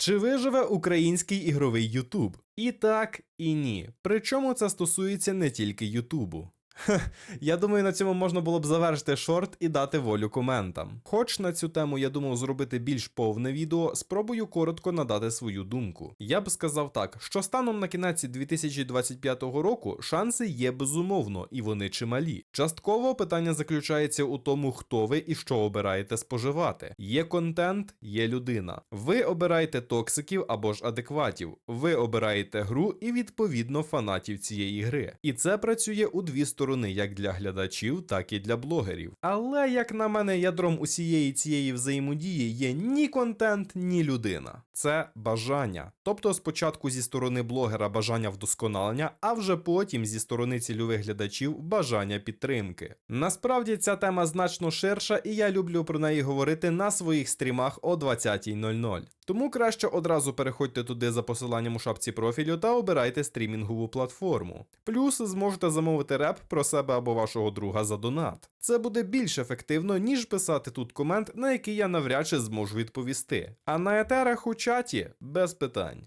Чи виживе український ігровий Ютуб? І так, і ні. Причому це стосується не тільки Ютубу. Я думаю, на цьому можна було б завершити шорт і дати волю коментам. Хоч на цю тему я думав зробити більш повне відео, спробую коротко надати свою думку. Я б сказав так, що станом на кінець 2025 року шанси є безумовно, і вони чималі. Частково питання заключається у тому, хто ви і що обираєте споживати. Є контент, є людина. Ви обираєте токсиків або ж адекватів. Ви обираєте гру і відповідно фанатів цієї гри. І це працює у дві сторони, як для глядачів, так і для блогерів. Але як на мене, ядром усієї цієї взаємодії є ні контент, ні людина. Це бажання. Тобто спочатку зі сторони блогера бажання вдосконалення, а вже потім зі сторони цільових глядачів бажання підтримки. Насправді ця тема значно ширша, і я люблю про неї говорити на своїх стрімах о 20.00. Тому краще одразу переходьте туди за посиланням у шапці профілю та обирайте стрімінгову платформу. Плюс зможете замовити реп про себе або вашого друга за донат. Це буде більш ефективно, ніж писати тут комент, на який я навряд чи зможу відповісти. А на етерах у чаті без питань.